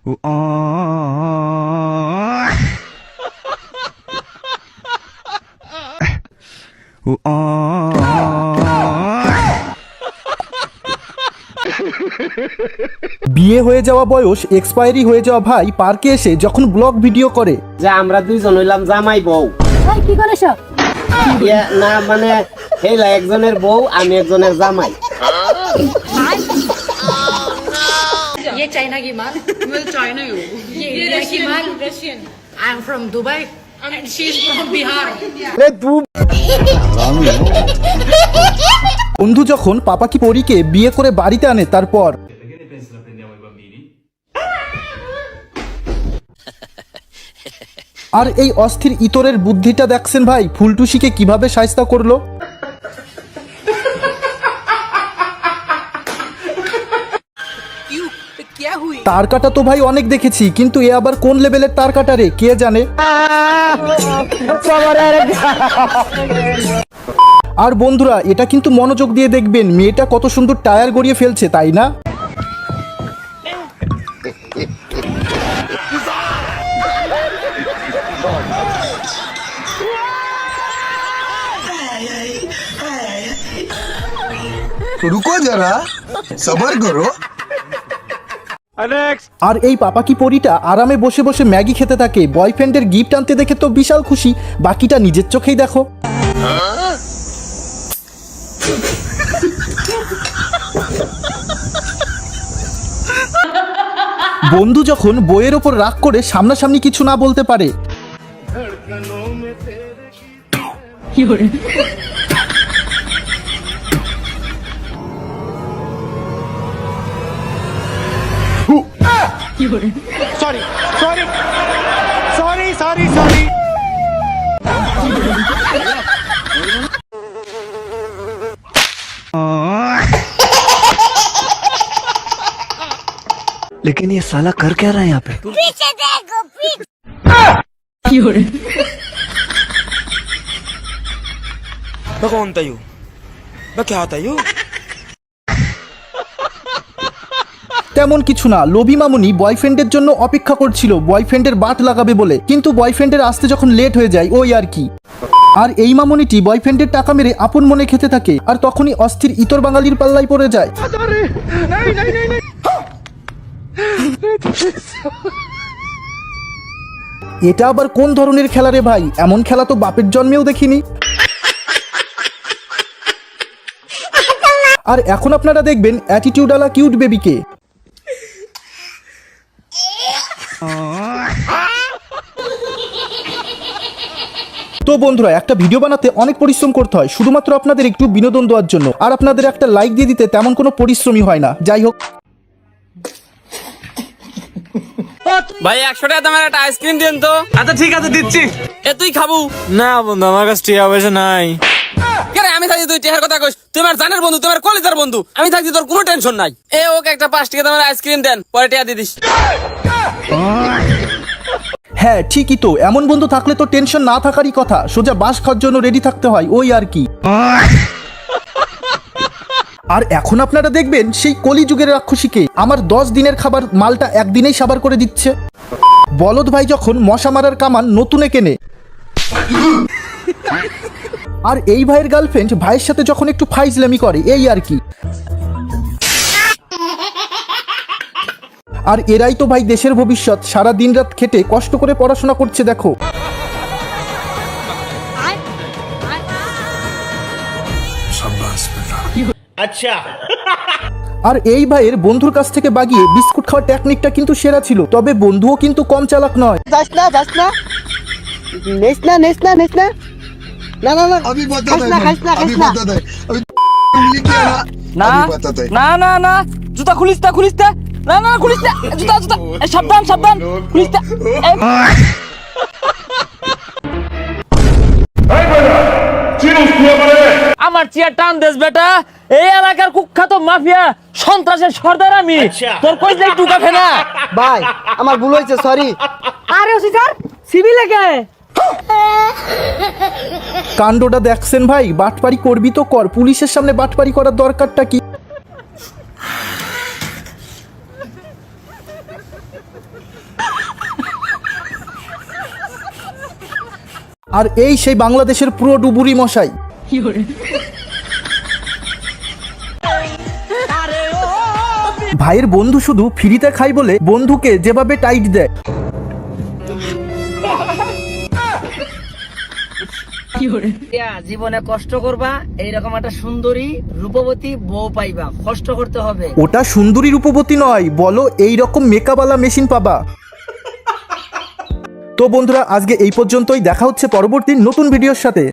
বিয়ে হয়ে যাওয়া বয়স এক্সপায়ারি হয়ে যাওয়া ভাই পার্কে এসে যখন ব্লগ ভিডিও করে। যে আমরা দুইজন হইলাম জামাই বউ। কি করেছ? ইয়ে, না মানে হেলা একজনের বউ আমি একজনের জামাই। ये चाइना की माल Well, China, you. ये इंडिया की माल Russian I am from Dubai and she is from Bihar বন্ধু যখন পাপা কি পরীকে বিয়ে করে বাড়িতে আনে তারপর আর এই অস্থির ইতরের বুদ্ধিটা দেখছেন ভাই ফুলটুসিকে কিভাবে সায়স্তা করলো তার কাটা তো ভাই অনেক দেখেছি, কিন্তু এ আবার কোন লেভেলের তার কাটা রে? কে জানে? আর বন্ধুরা, এটা কিন্তু মনোযোগ দিয়ে দেখবেন, মেয়েটা কত সুন্দর টায়ার গড়িয়ে ফেলছে, তাই না? রুকো যারা সবার করো। আর এই পাপা কি পরিটা আরামে বসে বসে ম্যাগি খেতে থাকে। বয়ফ্রেন্ডের গিফট আনতে দেখে তো বিশাল খুশি। বাকিটা নিজের চোখেই দেখো। বন্ধু যখন বইয়ের ওপর রাগ করে সামনাসামনি কিছু না বলতে পারে। लेकिन ये साला कर क्या रहा है यहाँ पे? मैं कौन था यू मैं क्या था यू তেমন কিছু না। লোভী মামুনি বয়ফ্রেন্ডের জন্য অপেক্ষা করছিল। বয়ফ্রেন্ডের বাট লাগাবে বলে। কিন্তু বয়ফ্রেন্ডের আসতে যখন লেট হয়ে যায়, ওই আর কি। আর এই মামুনিটি বয়ফ্রেন্ডের টাকা মেরে আপন মনে খেতে থাকে। আর তখনই অস্থির ইতর বাঙালির পাল্লায় পড়ে যায়। এটা আবার কোন ধরনের খেলা রে ভাই? এমন খেলা তো বাপের জন্মেও দেখিনি। আর এখন আপনারা দেখবেন অ্যাটিটিউডালা কিউট বেবিকে তো বন্ধুরা একটা ভিডিও বানাতে অনেক পরিশ্রম করতে হয়। শুধুমাত্র আপনাদের একটু বিনোদন দেওয়ার জন্য। আর আপনাদের একটা লাইক দিয়ে দিতে তেমন কোনো পরিশ্রমই হয় না। যাই হোক। ভাই একশো টাকা দামের একটা আইসক্রিম দিন তো। আচ্ছা ঠিক আছে দিচ্ছি। এ তুই খাবু? না বন্ধু আমার কাছে টিয়া পয়সা নাই। আমি থাকি তুই টেহার কথা কইস। তোমার জানের বন্ধু তোমার কলেজের বন্ধু। আমি থাকি তোর কোনো টেনশন নাই। এ ওকে একটা পাঁচ টাকা দামের আইসক্রিম দেন পরে টিয়া দিয়ে দিস। হ্যাঁ ঠিকই তো। এমন বন্ধু থাকলে তো টেনশন না থাকারই কথা। সোজা বাস খাওয়ার জন্য রেডি থাকতে হয়, ওই আর কি। আর এখন আপনারা দেখবেন সেই কলিযুগের রাক্ষসীকে। আমার দশ দিনের খাবার মালটা একদিনেই সাবার করে দিচ্ছে। বলদ ভাই যখন মশা মারার কামান নতুনে কেনে আর এই ভাইয়ের গার্লফ্রেন্ড ভাইয়ের সাথে যখন একটু ফাইজলামি করে, এই আর কি। আর এরাই তো ভাই দেশের ভবিষ্যৎ। সারা দিন রাত খেটে কষ্ট করে পড়াশোনা করছে দেখো। আচ্ছা। আর এই ভাইয়ের বন্ধুর কাছ থেকে বাগিয়ে বিস্কুট খাওয়ার টেকনিকটা কিন্তু সেরা ছিল তবে বন্ধুও কিন্তু কম চালাক নয়। যাস না যাস না। নেস না নেস না নেস না। না না না। আমি বাধা না না না। না আমি না না না না। জুতা খুলিস না খুলিস না না না খুলিস না। জুতা জুতা। সাবধান সাবধান। খুলিস না। আমার? চেয়ার টান দেশ বেটা। এই এলাকার কুখ্যাত মাফিয়া সন্ত্রাসের সর্দার আমি। তোর কই যাই টুকা না? ভাই আমার ভুল হয়েছে সরি আরে অফিসার সিভিলে কে? কাণ্ডটা দেখছেন ভাই? বাটপারি করবি তো কর। পুলিশের সামনে বাটপারি করার দরকারটা কি? আর এই সেই বাংলাদেশের পুরো ডুবুরি মশাই। ভাইয়ের বন্ধু শুধু ফ্রিতে খাই বলে বন্ধুকে যেভাবে টাইট দেয়। জীবনে কষ্ট করবা এইরকম একটা সুন্দরী রূপবতী বউ পাইবা। কষ্ট করতে হবে। ওটা সুন্দরী রূপবতী নয় বলো এইরকম মেকআপওয়ালা মেশিন পাবা। তো বন্ধুরা আজকে এই পর্যন্তই। দেখা হচ্ছে পরবর্তী নতুন ভিডিওর সাথে।